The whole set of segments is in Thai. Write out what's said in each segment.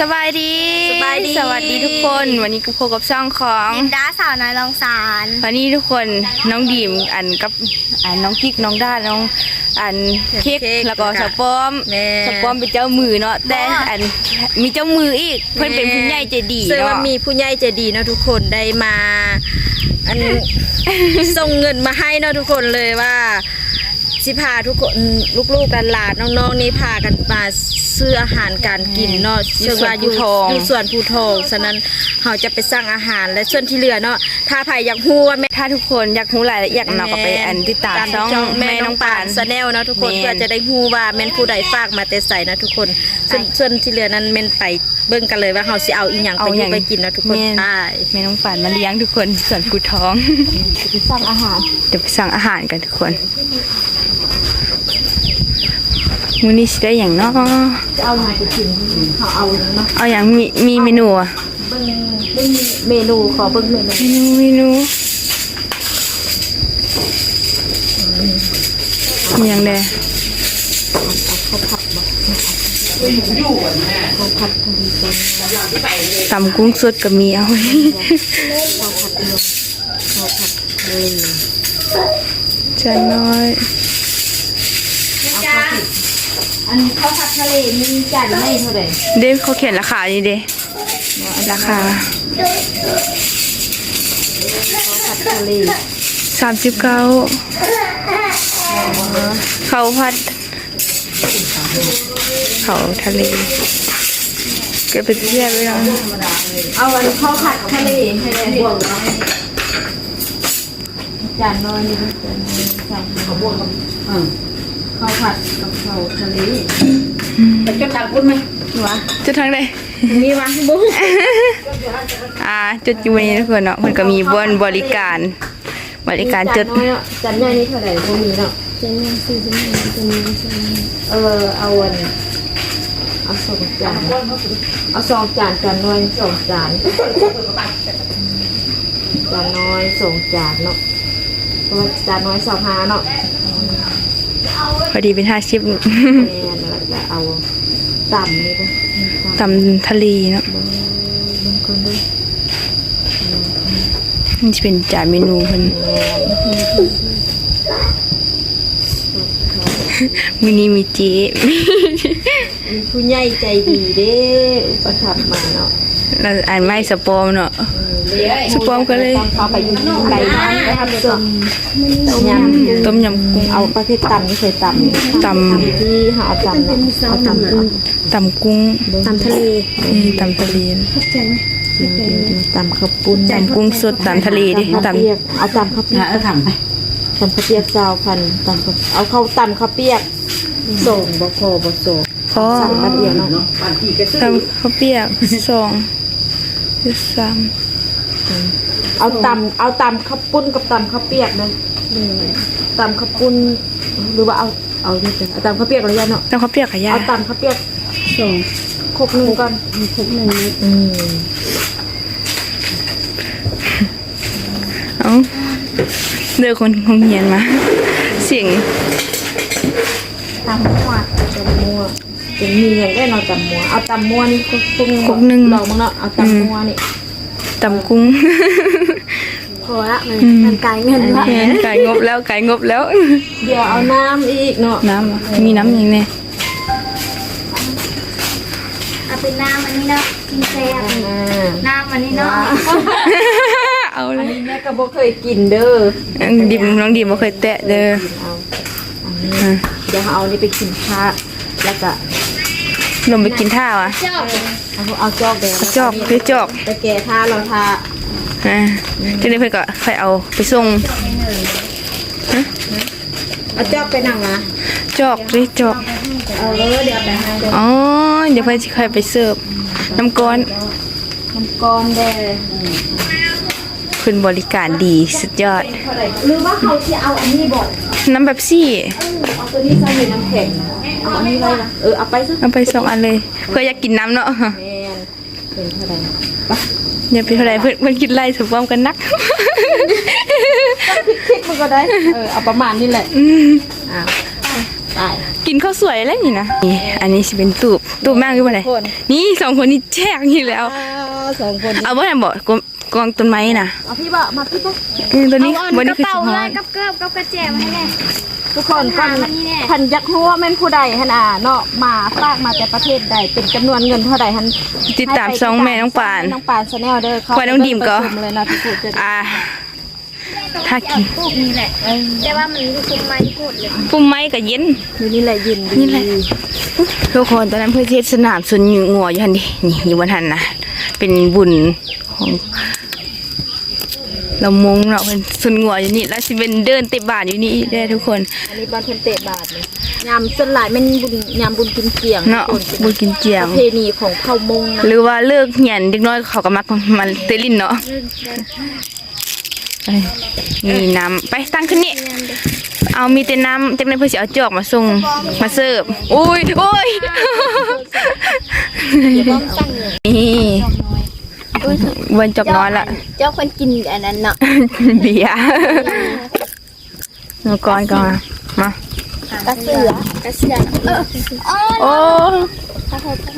สบายดีสบายดี สวัสดีทุกคน วันนี้ก็พบกับช่องของดิมด้าสาวน้อยลองสารวันนี้ทุกคนน้องดีมอันกับอันน้องกิ๊กน้องด้าน้องอันเค้กเค้กแล้วก็แล้วก็สปอมแม่สปอมเป็นเจ้ามือเนาะแต่อ๋ออัอันมีเจ้ามืออีกเพื่อนเป็นผู้ใหญ่ใจดีซึ่งเนาะว่ามีผู้ใหญ่ใจดีเนาะทุกคนได้มา อัน ส่งเงินมาให้เนาะทุกคนเลยว่า สิพาทุกคนลูกๆหลานๆน้องๆนี่พากันมาซื้ออาหารการกินเนาะซึ่งว่าอยู่อยู่ส่วนภูทองฉะนั้นเราจะไปสร้างอาหารและส่วนที่เหลือเนาะถ้าใครอยากฮู้ว่าแม่ถ้าทุกคนอยากรู้รายละเอียดเนาะก็ไปอันที่ตามช่องแม่แม่น้น้อองงปาปานนสแนลเนาะทุกคนแม่นเพื่อจะได้ฮู้ว่าแม่นผู้ใดฝากมาแต่ใส่นะทุกคนส่วนส่วนที่เหลือนั้นแม่นไปเบิ่งกันเลยว่าเฮาสิเอาอีหยังไปอยู่ไปกินเนาะทุกคนแม่ได้แม่น้องปานมาเลี้ยงทุกคนส่วนกูท้องไปสร้างอาหารเดี๋ยวไปสั่งอาหารกันทุกคน มื้อนี้สิได้อย่างเนาะจะเอาหยังไปกินเขาเอาเนาะเอาอย่างมีมีเมนูอะเบิ่งเบิ่งเมนูขอเบิ่งเมนูเมนูเมนูมีอย่างใดข้าวผัดทะเลต้มตำกุ้งสดก็มีเอาไว้ข้าวผัดนมข้าวผัดทะเลจานน้อย อันข้าวผัดทะเลมีจานไม่เท่าไหร่เด้เขาเขียนราคานี่เด้ราคาผัดทะเลสามสิบเก้าเขาพัด เขาทะเลเก็บไปเทียบไปแล้วเอาอันข้าวผัดทะเลให้ได้บวกเนาะจานน้อยนี่จานน้อยจานข้าวบวกกับ ข้าวผัดกับข้าวทะเลแต่จะตักบุญไหมวะจุดทางใดมีวะบุ้งอ่าจุดอยู่วันนี้ทุกคนเนาะมันก็มีบนบริการ บริการจุดจานใหญ่นี่เท่าไหร่พวกนี้เนาะจานใหญ่สี่จานใหญ่จานใหญ่เออเอาอันเอาสองจานเอาสองจานจานน้อยสองจานจานน้อยสองจานเนาะเพราะว่าจานน้อยสองห้าเนาะ พอดีเป็นห้าชิปแม่แล้วจะเอาต่ำนี่ปะตำทะเลเนาะเบิ่งเบิ่งคนด้วยนี่จะเป็นจานเมนูเพิ่นมื้อนี้มีเจ๊มีผู้ใหญ่ใจดีเด้อุปถัมภ์มาเนาะเราอ่านไม่สปอมเนาะ สปอมก็เลยตอนเขาไปอยู่ที่ไก่ย่างไปทำส้มยำต้มยำกุ้งเอาประเภทตำนี่เคยตำตำที่หาเอาตำเนาะเอาตำกุ้งตำกุ้งตำทะเลอืมตำทะเลตำข้าวปุ้นตำกุ้งสดตำทะเลดิตำตำเปียกเอาตำข้าวเปียกเออทำไปตำข้าวเปียกซาวพันตำข้าวเอาเข้าวตำข้าวเปียกส่งบะโคบะโซพอสั่งมาเดียวเนาะปันที่กระซื้อตำข้าวเปียกสองสาม เอาตำเอาตำข้าวปุ้นกับตำข้าวเปียกเลยตำข้าวปุ้นหรือว่าเอาเอานี่เป็นเอาตำข้าวเปียกเลยยะเนาะตำข้าวเปียกขายาเอาตำข้าวเปียกส่งครบหนึ่งก่อนครบหนึ่งอืมเอ้าเดือคนคงเหียนมาเสียงตำมั่วตำมั่วเป็นมีอย่างได้เราตำมั่วเอาตำมั่วนี่ครบหนึ่งครบหนึ่งลองมั้งเนาะเอาตำมั่วนี่ ตำกุ้งพอละมันมันกลายเงินละแม่นไก่งบแล้วไก่งบแล้ว เดี๋ยวเอาน้ำอีกเนาะน้ำอะมีน้ำอย่างไงเอาเป็นน้ำอันนี้เนาะกินแซ่บอ่าน้ำอันนี้เนาะเอาเลยแม่ก็บ่เคยกินเด้อดิมน้องดิมบ่เคยแตะเด้อเอาอันนี้เดี๋ยวเอานี่ไปกินข้าวแล้วก็ ลงไปกินท่าวอะเอาเอาจอกแดงเอาจอกไปจอกไปแก่ท่าเราท่าอ่าทีนี้เพื่อนก็ค่อยเอาไปส่งเอาจอกไปนั่งนะจอกด้วยจอกเออเดี๋ยวไปให้เดี๋ยวอ๋อเดี๋ยวเพื่อนจะค่อยไปเสิร์ฟน้ำก้อนน้ำก้อนแดงเพื่อนบริการดีสุดยอด หรือว่าเขาที่เอาอันนี้บอกน้ำแบบซี่เอาตัวนี้ใส่ในน้ำแข็ง เอาอันนี้ไว้นะเออเอาไปซะเอาไปสองอันเลย เพื่ออยากกินน้ำเนาะแมนเป็นเท่าไหร่ไปอย่าไปเท่าไหรเพื่อนเพื่อนคิดไล่สมพร้อมกันนักคิดมันก็ได้เออเอาประมาณนี้แหละอ่าไปอ่ากินข้าวสวยแล้วนี่นะนี่อันนี้สิเป็นตูบตูบแม่งอยู่บ่ไหนคนนี่สองคนนี้แจกอยู่แล้วสองคนเอาบ่ทันบ่กอง กองต้นไม้น่ะเอาพี่บ่มาพี่บ่เออตัวนี้เอาบ่อันกนี่ระคือเป๋าสิฮเลอยดกับเกิบกับกระแจมาให้แน่ทุกคนถาพันมมันนี่แน่พันยักหัวาแม่นผู้ใดหันอะเนาะมาฝากมาแต่ประเทศใดเป็นจำนวนเงินเท่าใดหันติดตามช่องแม่น้องปานน้องปานชาแนลเด้อเขาควายน้องดิมก็ไปชเลยนะทุกคนจะอ่าถ้ากินปุ๊บนี่แหละแต่ว่ามันคือไม้พูดเลยปุ่มไม้ก็เย็นอยู่นี่แหละยินดีนี่แหละทุกคนตอนนั้นเพื่อเทศสนามสนอยู่งัวอยู่หันดินี่อยู่บนหันนะเป็นบุญของ เรามงเนาะเป็นสนงัวอยู่นี่แล้วสิเป็นเดินเตะบาทอยู่นี่ได้อทุกคนอันนี้บ้านเพิ่นเตะบาทเลยยามส่วนหลายแม่นบุญยามบุญกินเกียงเนาะทุกคนบุญกินเจียปง ระเพณีของเผ่ามงนะหรือว่าเลิกเหียนเด็กน้อยเขาก็มักมาเตลินเนาะเอ้ยนี่น้ำไปตั้งขึ้นนี่เอามีแต่น้ำจากนั้นเพื่อจะเอาจอกมาส่งมาเสิร์ฟอุ้ยโอ้ย นี่ วันจอกน้อยละเจ้าคนกินอันนั้นเนาะเบียร์เอาก่อนก่อนมากระเสือกระเสือเออโอ้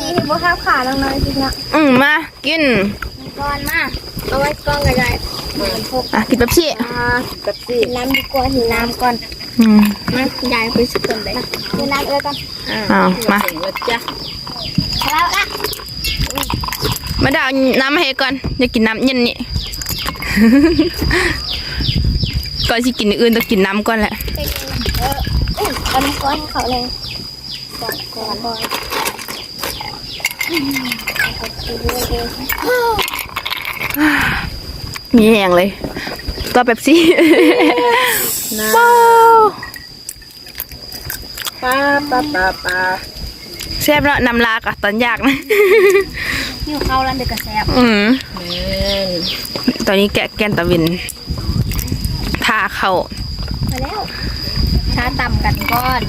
นี่คือพวกข้าวขาน้องๆจริงๆอะอืมมากินก่อนมาเอาไว้กล้องก็ได้เหมือนพวกอะกินเป๊ปซี่อ่าแบบสิกินน้ำดีกว่าหิวน้ำก่อนอืมมายายไปสุดก่อนเลยกินน้ำเอ้ยก่อนเอามาถึงแล้วจ้ะแล้วละ มาเดาน้ำมาให้ก่อนอย่ากินน้ำเย็นนี่ ก่อนสิกินอย่างอื่นต้องกินน้ำก่อนแหละเอออุ้ยเอาน้ำก้อนให้เขาเลยก่อนก่อนก่อนมีแหงเลยก็เป๊ปซี่นะว้าวป้าป้าป้าป้าแซ่บแล้วน้ำลากอะตอนยากนะ หิวข้าวแล้วเด็กกระแซบอืมแม่นตอนนี้แกะแกนตะวินทาเข้ามาแล้วช้าต่ำกันก่อน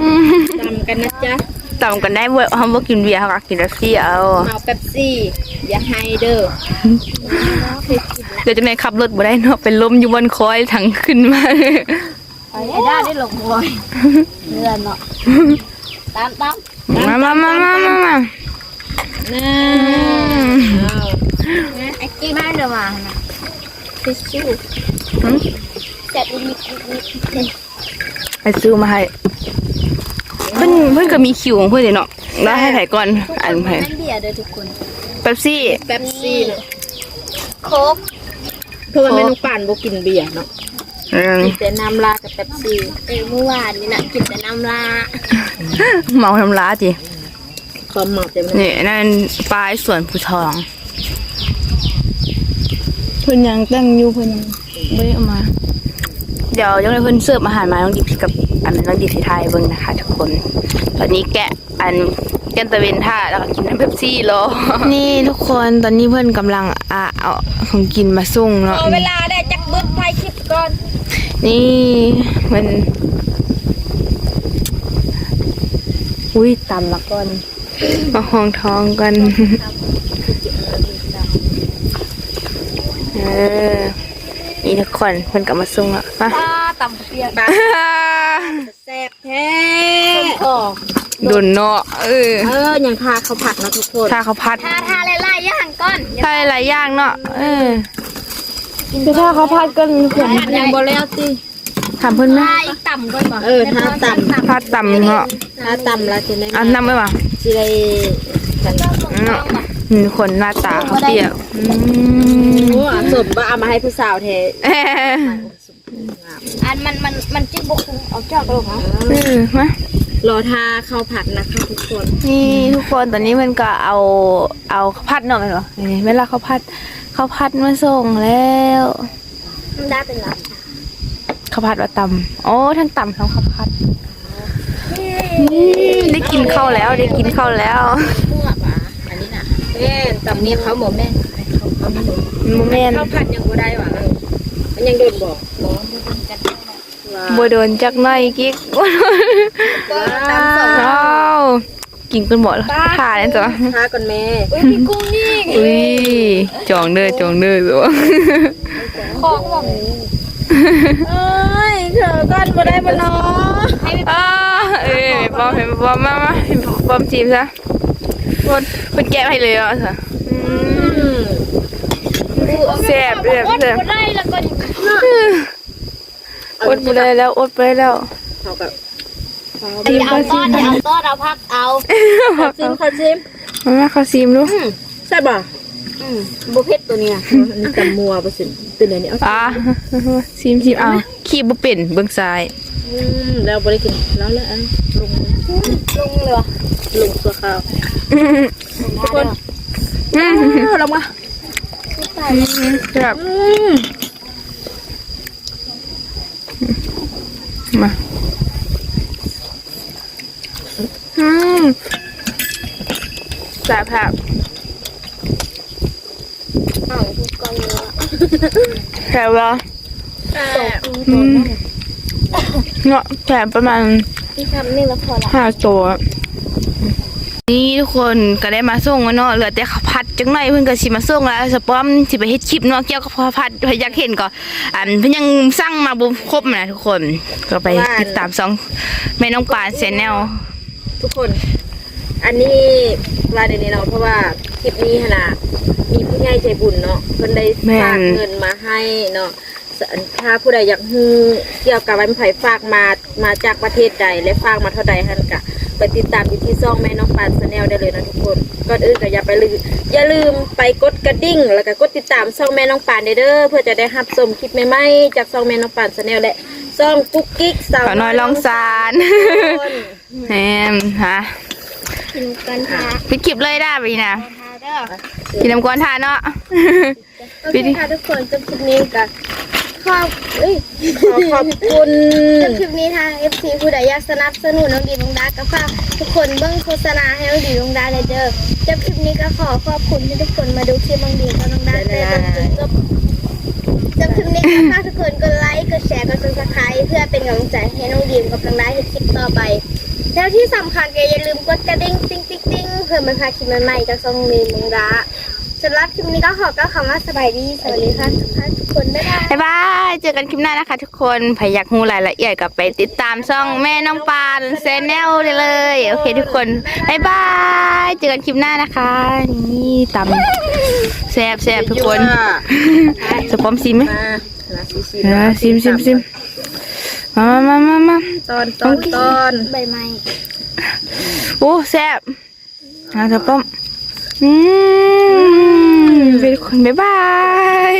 อืมจำกันนะจ๊ะต่ำกันได้เว้ยเขาบอกกินเบียร์เขาก็กินเป๊ปซี่เอาเอาเป๊ปซี่ อย่าให้เด้อเดี๋ยวจะในขับรถบ่ได้เนาะเป็นลมอยู่บนคอยถังขึ้นมาไอ้ด้าได้หลงบอยเลื่อนเนาะตามตามมามามามามามา น่าเอาไอ้กี้บ้านเดี๋ยวมานะทิชชู่หืมเสร็จอีกนิดนิดนิดไปซื้อมาให้เพิ่นเพิ่นก็มีคิวของเพิ่นเลยเนาะแล้วให้ไผก่อนอันไผนั่นเบียร์เด้อทุกคนเป๊ปซี่เป๊ปซี่โค้กเพื่อนแม่น้องป่านบ่กินเบียร์เนาะอืมมีแต่น้ำลากับเป๊ปซี่เออเมื่อวานนี่นะกินแต่น้ำลาเมาทำราจิ ความเหมาะจะมันนี่นั่นปลายสวนผู้ทองเพิ่นยังตั้งอยู่เพิ่นยังไม่ได้เอามา เดี๋ยวยังไงเพิ่นเสิร์ฟอาหารมาน้องดิบกับอันน้องดิบสีไทยเบิ่งนะคะทุกคน ตอนนี้แกะอันแกนตะเวนท่าแล้วก็กินน้ำเป๊ปซี่รอนี่ทุกคนตอนนี้เพิ่นกำลังอะเอาของกินมาส่งเนาะเอาเวลาได้จักเบิดไทยคลิปก่อน นี่มัน อุ้ยตำละก่อน มาห้องท้องกัน เออ นี่ทุกคนเพิ่นกลับมาส่งอะมาปลาต่ำเปียกแซ่บแท้ออกโดนเนาะเออ เออยังพาเขาผักนะทุกคนถ้าเขาพัดทาทาหลายๆอย่างก่อนถ้าหลายอย่างเนาะ เออคือถ้าเขาพัดก็ทุกคนผัดยังบ่แล้วติ ถามเพิ่นไหมทาอีกต่ำก่อนบ่เออถ้าต่ำพัดต่ำเนาะถ้าต่ำแล้วจะได้อันน้ำไหมวะสิได้กันเนาะนี่ทุกคนหน้าตาเขาเปรี้ยวอืมโอ้สมบ่เอามาให้ผู้สาวแท้เอ้ยอันมันมันมันจิ้มบุกเอาจอกลงเหรอเออมารอทาเข้าวผัดนะคะทุกคนนี่ทุกคนตอนนี้มันก็เอาเอาข้าวพัดเนาะไหมเหรอนี่เวลาข้าวพัดข้าวพัดมาส่งแล้ว มันได้เป็นไรข้า วผัดว่าตำโอ้ทั้งตำทั้งข้าวผัดนี่ได้กินข้าวแล้วได้กินข้าวแล้วมั่วป่ะอันนี้น่ะแม่นตำนี้เขาหมอแม่นเขาเขาไม่หมดโมเมนข้าวผัดยังบ่ได้ว่ะเออมันยังโดนบอกบอกว่าบัวโดนจักหน้อยกิ๊กตำสองว้าวกินกันหมดแล้วถ่ายแล้วจ้ะทาก่อนแม่อุ้ยพี่กุ้งนี่อุ้ยจองเด้อจองเด้อตัวคอเขาบอก เอ้ยเถอะก่อนบ่ได้บ่เนาะอ้าวเออปอมเห็นปอมมามาเห็นปอมชิมซะคนคนแกะให้เลยเหรอะสิแซ่บแซ่บแซ่บบ่ได้แล้วก็อดไปเลยแล้วอดไปแล้วเขากับอย่าเอาต้อนอย่าเอาต้อนเอาพักเอาซิมเขาซิมมามาเขาซิมดูใช่ป่ะอืม บ่เผ็ดตัวเนี้ยอันนี้ตำมัวเปอร์เซ็นต์ตื่นเดี๋ยวนี้เอาอะซิมซิมเอาขี้บ่เป็นเบื้องซ้ายอืมแล้วบริกินแล้วแล้วอันลงลงเลยวะลงตัวข้าวทุกคนอืมลงมาแบบอืมมาอืมแซ่บแซ่บ อ้าวทุกคนเลยอะ แซ่บแล้วตกอืมเนาะแซ่บประมาณที่ทำนี่แล้วพอละห้าตัว นี่ทุกคนก็ได้มาส่งแล้วเนาะเหลือแต่ข้าวผัดจังหน่อยเพิ่นก็สิมาส่งแล้วสปอมสิไปเฮ็ดคลิปเนาะเกี่ยวกับข้าวผัดเพิ่นอยากเห็นก็อันเพิ่นยังสั่งมาบ่ครบนะทุกคน ก็ไปติดตามสองแม่น้องปานแชนแนลทุกคน อันนี้ว่าเดี๋ยวนี้เนาะเพราะว่าคลิปนี้ขนาดมีผู้ใหญ่ใจบุญเนาะเพิ่นได้ฝากเงินมาให้เนาะถ้าผู้ใดอยากฮู้เกี่ยวกับวันไผ่ฝากมามาจากประเทศใดและฝากมาเท่าใดท่านก็ไปติดตามอยู่ที่ซ่องแม่น้องปานแนลได้เลยนะทุกคนก่อนอื่นก็อย่าไปลืมอย่าลืมไปกดกระดิ่ง แล้วก็กดติดตามซ่องแม่น้องปานได้เด้อเพื่อจะได้รับชมคลิปใหม่ๆจากซ่องแม่น้องปานแนลและซ่องกุ๊กกิ๊กสาว ขอน้อยลองซานคนแหมฮะ กินกันค่ะปิดคลิปเลยได้ไปนะทาเด้อกินน้ำกวนทานเนาะ โอเคค่ะทุกคนจบคลิปนี้กันขอบเอ้ยขอขอบคุณจบคลิปนี้ทาง FC ผู้ใดอยากสนับสนุนน้องดีน้องดาก็ฝากทุกคนเบิ่งโฆษณาให้น้องดีน้องดาเลยเด้อจบคลิปนี้ก็ขอขอบคุณที่ทุกคนมาดูคลิปน้องดีกับน้องดาได้จนจนจบจบคลิปนี้ก็ฝากทุกคนกดไลค์กดแชร์กด subscribe เพื่อเป็นกำลังใจให้น้องดีมกับน้องดาให้คลิปต่อไป แล้วที่สำคัญก็อย่าลืมกดกระดิ่งติ๊งติ๊งติ๊งเพื่อไมันพลาดคลิปใหม่ๆจากซองดีน้องดาสำหรับคลิปนี้ก็ขอกล่าวคำว่าสบายดีสวัสดีค่ะทุกท่านทุกคนบ๊ายบายบ๊ายบายเจอกันคลิปหน้านะคะ ทุกคนใครอยากรู้รายละเอียดก็ไปติดตามช่องแม่น้องปานแชนแนลได้เลย โอเคทุกคนบ๊ายบายเจอกันคลิปหน้านะคะนี่ตำแซ่บแซ่บทุกคนสปอมซิมไหมมาลาซีซีเออซิมซิมซิม มามามามามาตอนตอนตอนใบไม้โอ้แซ่บอะสปอมอืมเป็นคนบ๊ายบาย